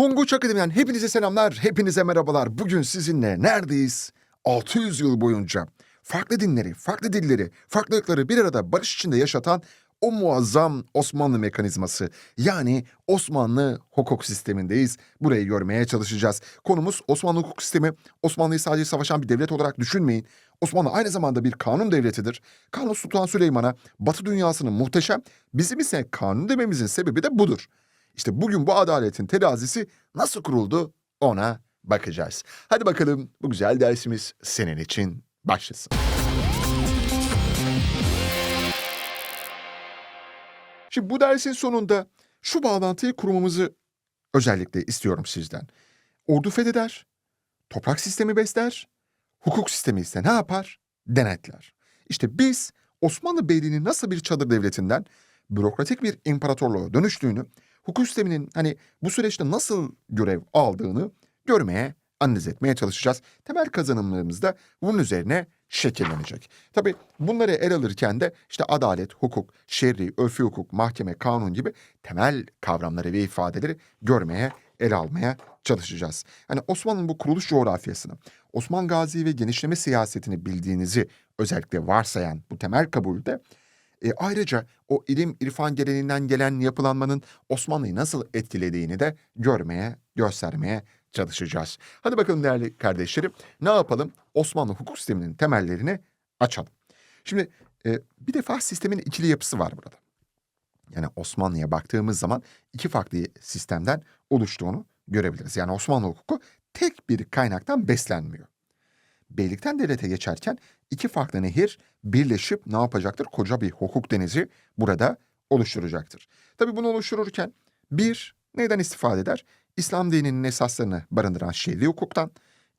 Tonguç Akademi'den hepinize selamlar, hepinize merhabalar. Bugün sizinle neredeyiz? 600 yıl boyunca farklı dinleri, farklı dilleri, farklılıkları bir arada barış içinde yaşatan o muazzam Osmanlı mekanizması yani Osmanlı hukuk sistemindeyiz. Burayı görmeye çalışacağız. Konumuz Osmanlı hukuk sistemi. Osmanlı'yı sadece savaşan bir devlet olarak düşünmeyin. Osmanlı aynı zamanda bir kanun devletidir. Kanuni Sultan Süleyman'a Batı dünyasının muhteşem, bizim ise kanun dememizin sebebi de budur. İşte bugün bu adaletin terazisi nasıl kuruldu ona bakacağız. Hadi bakalım bu güzel dersimiz senin için başlasın. Şimdi bu dersin sonunda şu bağlantıyı kurmamızı özellikle istiyorum sizden. Ordu fetheder, toprak sistemi besler, hukuk sistemi ise ne yapar? Denetler. İşte biz Osmanlı Beyliği'nin nasıl bir çadır devletinden bürokratik bir imparatorluğa dönüştüğünü, hukuk sisteminin hani bu süreçte nasıl görev aldığını görmeye, analiz etmeye çalışacağız. Temel kazanımlarımız da bunun üzerine şekillenecek. Tabii bunları el alırken de işte adalet, hukuk, şer'i, örfi hukuk, mahkeme, kanun gibi temel kavramları ve ifadeleri görmeye, ele almaya çalışacağız. Hani Osmanlı'nın bu kuruluş coğrafyasını, Osman Gazi ve genişleme siyasetini bildiğinizi özellikle varsayan bu temel kabulde e, ayrıca o ilim irfan geleneğinden gelen yapılanmanın Osmanlı'yı nasıl etkilediğini de görmeye, göstermeye çalışacağız. Hadi bakalım değerli kardeşlerim ne yapalım? Osmanlı hukuk sisteminin temellerini açalım. Şimdi e, bir defa sistemin ikili yapısı var burada. Yani Osmanlı'ya baktığımız zaman iki farklı sistemden oluştuğunu görebiliriz. Yani Osmanlı hukuku tek bir kaynaktan beslenmiyor. Beylikten devlete geçerken iki farklı nehir birleşip ne yapacaktır? Koca bir hukuk denizi burada oluşturacaktır. Tabii bunu oluştururken bir neyden istifade eder? İslam dininin esaslarını barındıran şer'i hukuktan,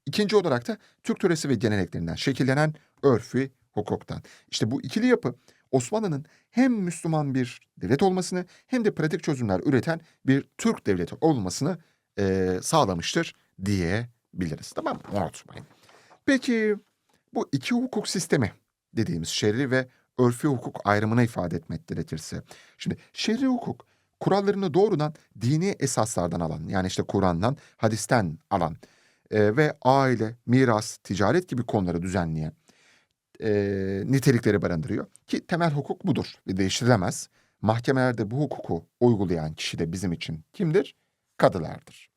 ikinci olarak da Türk töresi ve geleneklerinden şekillenen örfi hukuktan. İşte bu ikili yapı Osmanlı'nın hem Müslüman bir devlet olmasını hem de pratik çözümler üreten bir Türk devleti olmasını eee, sağlamıştır diyebiliriz. Tamam mı? Unutmayın. Peki bu iki hukuk sistemi dediğimiz şer'i ve örfi hukuk ayrımına ifade etmek gerekirse. Şimdi şer'i hukuk kurallarını doğrudan dini esaslardan alan yani işte Kur'an'dan, hadisten alan e, ve aile, miras, ticaret gibi konuları düzenleyen e, nitelikleri barındırıyor. Ki temel hukuk budur ve değiştirilemez. Mahkemelerde bu hukuku uygulayan kişi de bizim için kimdir? Kadılardır.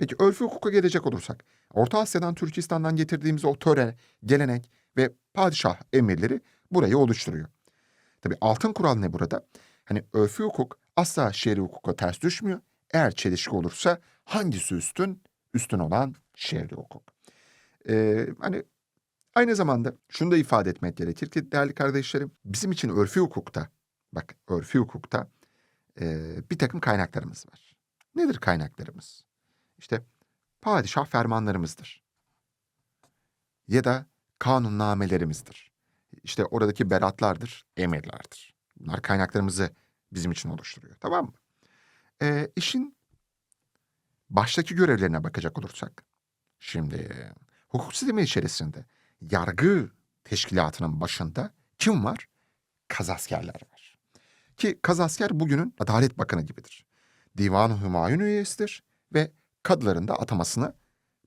Peki örfü hukuka gelecek olursak, Orta Asya'dan, Türkistan'dan getirdiğimiz o töre, gelenek ve padişah emirleri burayı oluşturuyor. Tabii altın kural ne burada? Hani örfü hukuk asla şer'i hukuka ters düşmüyor. Eğer çelişki olursa hangisi üstün? Üstün olan şer'i hukuk. Ee, hani aynı zamanda şunu da ifade etmek gerekir ki değerli kardeşlerim, bizim için örfü hukukta, bak örfü hukukta e, bir takım kaynaklarımız var. Nedir kaynaklarımız? İşte padişah fermanlarımızdır. Ya da kanunnamelerimizdir. İşte oradaki beratlardır, emirlerdir. Bunlar kaynaklarımızı bizim için oluşturuyor. Tamam mı? Ee, işin baştaki görevlerine bakacak olursak. Şimdi hukuk sistemi içerisinde yargı teşkilatının başında kim var? Kazaskerler var. Ki kazasker bugünün Adalet Bakanı gibidir. Divan-ı Hümayun üyesidir ve kadıların da atamasını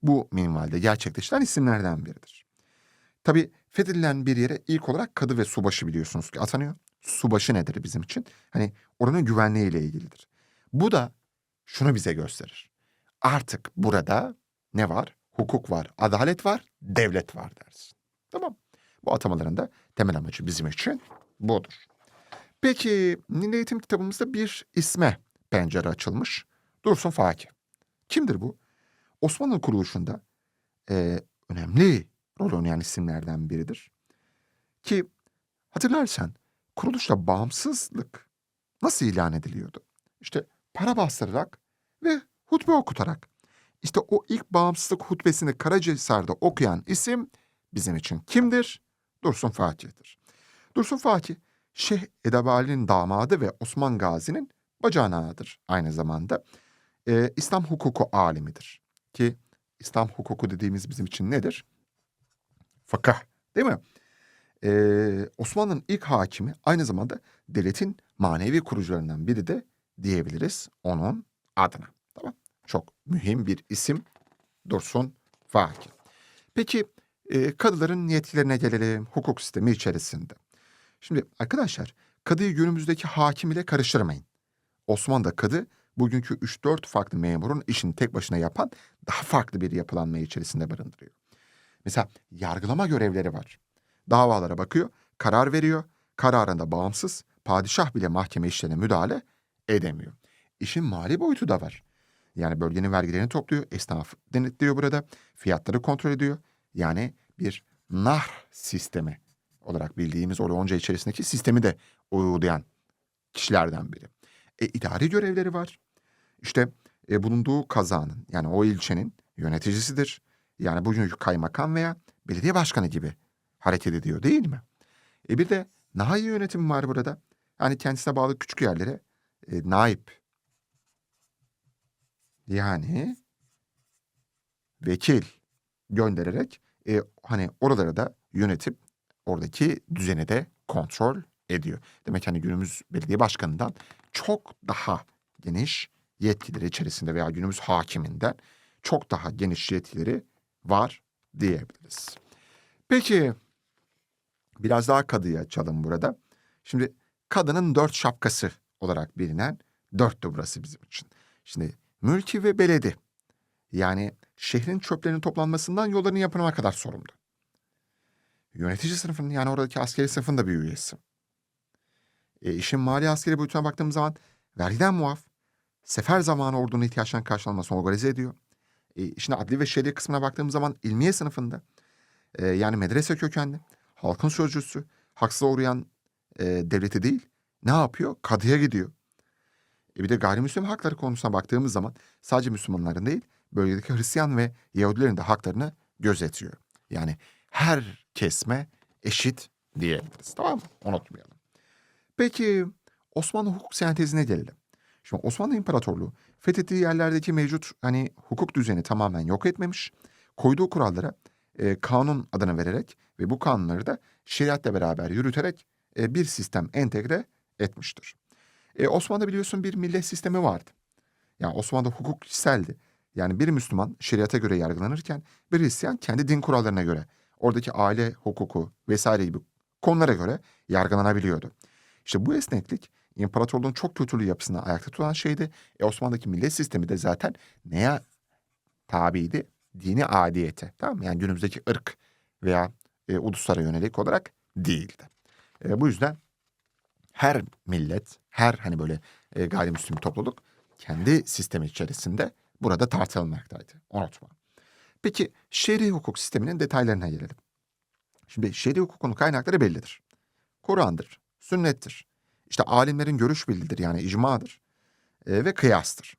bu minvalde gerçekleştiren isimlerden biridir. Tabii fethedilen bir yere ilk olarak kadı ve subaşı biliyorsunuz ki atanıyor. Subaşı nedir bizim için? Hani oranın güvenliği ile ilgilidir. Bu da şunu bize gösterir. Artık burada ne var? Hukuk var, adalet var, devlet var dersin. Tamam. Bu atamaların da temel amacı bizim için budur. Peki Milli Eğitim kitabımızda bir isme pencere açılmış. Dursun Fakih. Kimdir bu? Osmanlı kuruluşunda e, önemli rol oynayan isimlerden biridir. Ki hatırlarsan kuruluşta bağımsızlık nasıl ilan ediliyordu? İşte para bastırarak ve hutbe okutarak. İşte o ilk bağımsızlık hutbesini Karacahisar'da okuyan isim bizim için kimdir? Dursun Fatih'tir. Dursun Fatih, Şeyh Edebali'nin damadı ve Osman Gazi'nin bacanağıdır aynı zamanda. Ee, İslam hukuku alimidir. Ki İslam hukuku dediğimiz bizim için nedir? Fakah değil mi? Ee, Osmanlı'nın ilk hakimi aynı zamanda devletin manevi kurucularından biri de diyebiliriz onun adına. Tamam. Çok mühim bir isim Dursun Vaki. Peki e, kadıların yetkilerine gelelim hukuk sistemi içerisinde. Şimdi arkadaşlar kadıyı günümüzdeki hakim ile karıştırmayın. Osmanlı'da kadı bugünkü 3-4 farklı memurun işini tek başına yapan daha farklı bir yapılanmayı içerisinde barındırıyor. Mesela yargılama görevleri var. Davalara bakıyor, karar veriyor. Kararında bağımsız, padişah bile mahkeme işlerine müdahale edemiyor. İşin mali boyutu da var. Yani bölgenin vergilerini topluyor, esnaf denetliyor burada, fiyatları kontrol ediyor. Yani bir nahr sistemi olarak bildiğimiz o Lonca içerisindeki sistemi de uygulayan kişilerden biri. E, idari görevleri var. İşte e, bulunduğu kazanın yani o ilçenin yöneticisidir. Yani bugünkü kaymakam veya belediye başkanı gibi hareket ediyor değil mi? E bir de nahiye yönetimi var burada. Yani kendisine bağlı küçük yerlere e, naip yani vekil göndererek e, hani oraları da yönetip oradaki düzeni de kontrol ediyor. Demek hani günümüz belediye başkanından çok daha geniş yetkileri içerisinde veya günümüz hakiminden çok daha geniş yetkileri var diyebiliriz. Peki biraz daha kadıya açalım burada. Şimdi kadının dört şapkası olarak bilinen dörttü burası bizim için. Şimdi mülki ve beledi yani şehrin çöplerinin toplanmasından yolların yapımına kadar sorumlu. Yönetici sınıfının yani oradaki askeri sınıfın da bir üyesi. E, işin mali askeri boyutuna baktığımız zaman vergiden muaf, sefer zamanı ordunun ihtiyaçlarının karşılanmasını organize ediyor. E, işin adli ve şer'i kısmına baktığımız zaman ilmiye sınıfında e, yani medrese kökenli, halkın sözcüsü, haksıza uğrayan e, devleti değil ne yapıyor? Kadıya gidiyor. E bir de gayrimüslim hakları konusuna baktığımız zaman sadece Müslümanların değil, bölgedeki Hristiyan ve Yahudilerin de haklarını gözetiyor. Yani her kesme eşit diyebiliriz. Tamam mı? Unutmayalım. Peki Osmanlı hukuk sentezine gelelim. Şimdi Osmanlı İmparatorluğu fethettiği yerlerdeki mevcut hani hukuk düzeni tamamen yok etmemiş. Koyduğu kurallara e, kanun adını vererek ve bu kanunları da şeriatla beraber yürüterek e, bir sistem entegre etmiştir. E, Osmanlı'da biliyorsun bir millet sistemi vardı. Yani Osmanlı'da hukuk kişiseldi. Yani bir Müslüman şeriata göre yargılanırken bir Hristiyan kendi din kurallarına göre oradaki aile hukuku vesaire gibi konulara göre yargılanabiliyordu. İşte bu esneklik imparatorluğun çok kötülüğü yapısını ayakta tutan şeydi. E Osmanlı'daki millet sistemi de zaten neye tabiydi? Dini adiyete. Tamam mı? Yani günümüzdeki ırk veya e, uluslara yönelik olarak değildi. E, bu yüzden her millet, her hani böyle e, gayrimüslim topluluk kendi sistemi içerisinde burada tartılmaktaydı. Unutma. Peki şer'i hukuk sisteminin detaylarına gelelim. Şimdi şer'i hukukun kaynakları bellidir. Kur'an'dır, sünnettir. İşte alimlerin görüş bildirir yani icmadır e, ve kıyastır.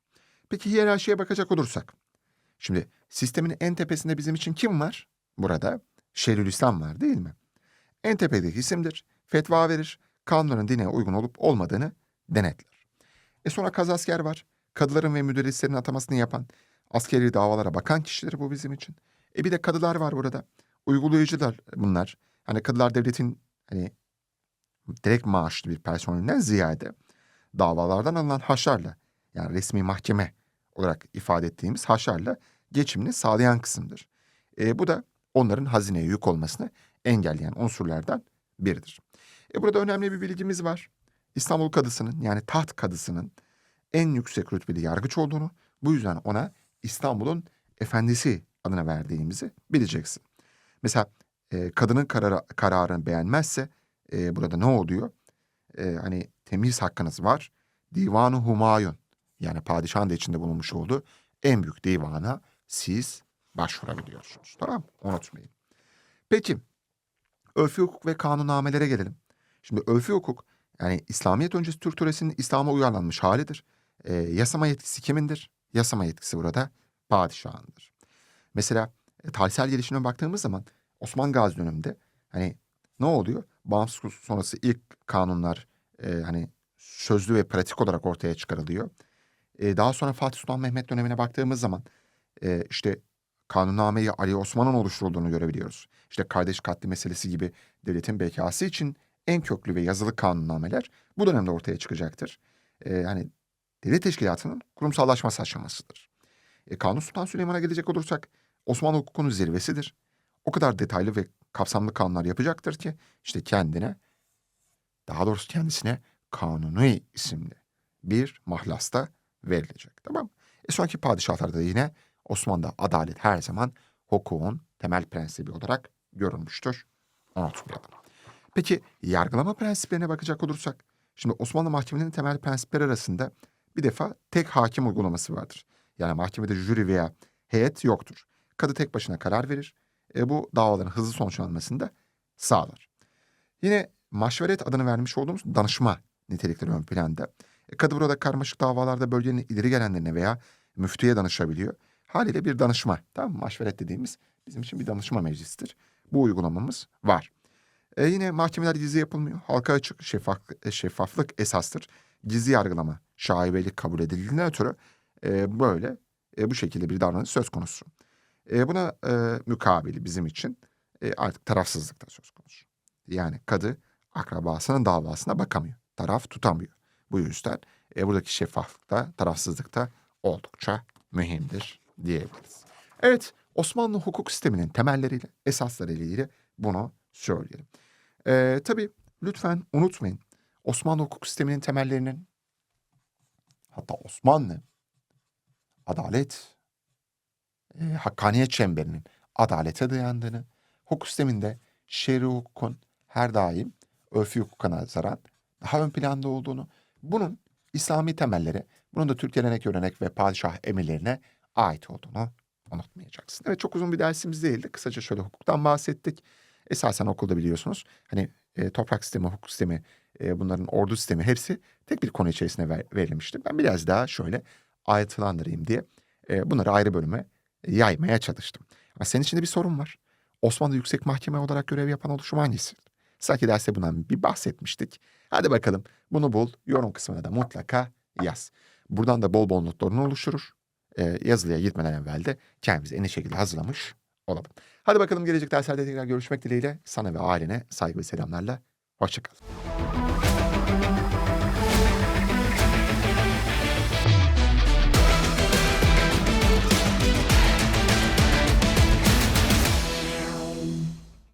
Peki hiyerarşiye bakacak olursak. Şimdi sistemin en tepesinde bizim için kim var? Burada Şerülislam var değil mi? En tepedeki isimdir. Fetva verir. Kanunların dine uygun olup olmadığını denetler. E sonra kazasker var. Kadıların ve müderrislerin atamasını yapan, askeri davalara bakan kişiler bu bizim için. E bir de kadılar var burada. Uygulayıcılar bunlar. Hani kadılar devletin hani direkt maaşlı bir personelinden ziyade davalardan alınan haşarla yani resmi mahkeme olarak ifade ettiğimiz haşarla geçimini sağlayan kısımdır. E, bu da onların hazineye yük olmasını engelleyen unsurlardan biridir. E, burada önemli bir bilgimiz var. İstanbul Kadısı'nın yani taht kadısının en yüksek rütbeli yargıç olduğunu, bu yüzden ona İstanbul'un efendisi adına verdiğimizi bileceksin. Mesela e, kadının kararı, kararını beğenmezse e, burada ne oluyor? E, hani temiz hakkınız var. Divanı Humayun yani padişahın da içinde bulunmuş olduğu en büyük divana siz başvurabiliyorsunuz. Tamam? Unutmayın. Peki örfi hukuk ve kanunnamelere gelelim. Şimdi örfi hukuk yani İslamiyet öncesi Türk töresinin İslam'a uyarlanmış halidir. E, yasama yetkisi kimindir? Yasama yetkisi burada padişahındır. Mesela e, tarihsel gelişime baktığımız zaman Osman Gazi döneminde hani ne oluyor? Bağımsız sonrası ilk kanunlar e, hani sözlü ve pratik olarak ortaya çıkarılıyor. E, daha sonra Fatih Sultan Mehmet dönemine baktığımız zaman e, işte kanunnameyi Ali Osman'ın oluşturulduğunu görebiliyoruz. İşte kardeş katli meselesi gibi devletin bekası için en köklü ve yazılı kanunnameler bu dönemde ortaya çıkacaktır. E, yani devlet teşkilatının kurumsallaşması aşamasıdır. E, Kanuni Sultan Süleyman'a gelecek olursak Osmanlı hukukunun zirvesidir. O kadar detaylı ve kapsamlı kanunlar yapacaktır ki işte kendine daha doğrusu kendisine Kanuni isimli bir mahlasta verilecek. Tamam? E sonraki padişahlarda da yine Osmanlı'da adalet her zaman hukukun temel prensibi olarak görülmüştür. Unutmayalım. Peki yargılama prensiplerine bakacak olursak, şimdi Osmanlı mahkemelerinin temel prensipleri arasında bir defa tek hakim uygulaması vardır. Yani mahkemede jüri veya heyet yoktur. Kadı tek başına karar verir. E, bu davaların hızlı sonuçlanmasını da sağlar. Yine maşveret adını vermiş olduğumuz danışma nitelikleri ön planda. E, kadı burada karmaşık davalarda bölgenin ileri gelenlerine veya müftüye danışabiliyor. Haliyle bir danışma, tamam mı? Maşveret dediğimiz bizim için bir danışma meclisidir. Bu uygulamamız var. E, yine mahkemeler gizli yapılmıyor. Halka açık şeffaf, e, şeffaflık esastır. Gizli yargılama, şaibelik kabul edildiğinden ötürü e, böyle e, bu şekilde bir davranış söz konusu. E, buna e, mukabili bizim için e, artık tarafsızlık da söz konusu. Yani kadı akrabasının davasına bakamıyor. Taraf tutamıyor. Bu yüzden e, buradaki şeffaflık da tarafsızlık da oldukça mühimdir diyebiliriz. Evet Osmanlı hukuk sisteminin temelleriyle, esaslarıyla ilgili bunu söyleyelim. E, tabii lütfen unutmayın Osmanlı hukuk sisteminin temellerinin hatta Osmanlı adalet, e, hakkaniyet çemberinin adalete dayandığını, hukuk sisteminde şer'i hukukun her daim örfü hukuka nazaran daha ön planda olduğunu, bunun İslami temelleri, bunun da Türk gelenek, görenek ve padişah emirlerine ait olduğunu unutmayacaksın. Evet çok uzun bir dersimiz değildi. Kısaca şöyle hukuktan bahsettik. Esasen okulda biliyorsunuz hani e, toprak sistemi, hukuk sistemi, e, bunların ordu sistemi hepsi tek bir konu içerisinde ver, verilmişti. Ben biraz daha şöyle ayrıntılandırayım diye e, bunları ayrı bölüme yaymaya çalıştım. Ama senin içinde bir sorun var. Osmanlı Yüksek Mahkeme olarak görev yapan oluşum hangisi? Sanki derste bundan bir bahsetmiştik. Hadi bakalım bunu bul, yorum kısmına da mutlaka yaz. Buradan da bol bol notlarını oluşturur. E, yazılıya gitmeden evvel de kendimizi en iyi şekilde hazırlamış olalım. Hadi bakalım gelecek derslerde tekrar görüşmek dileğiyle sana ve ailene saygı ve selamlarla. Hoşçakal.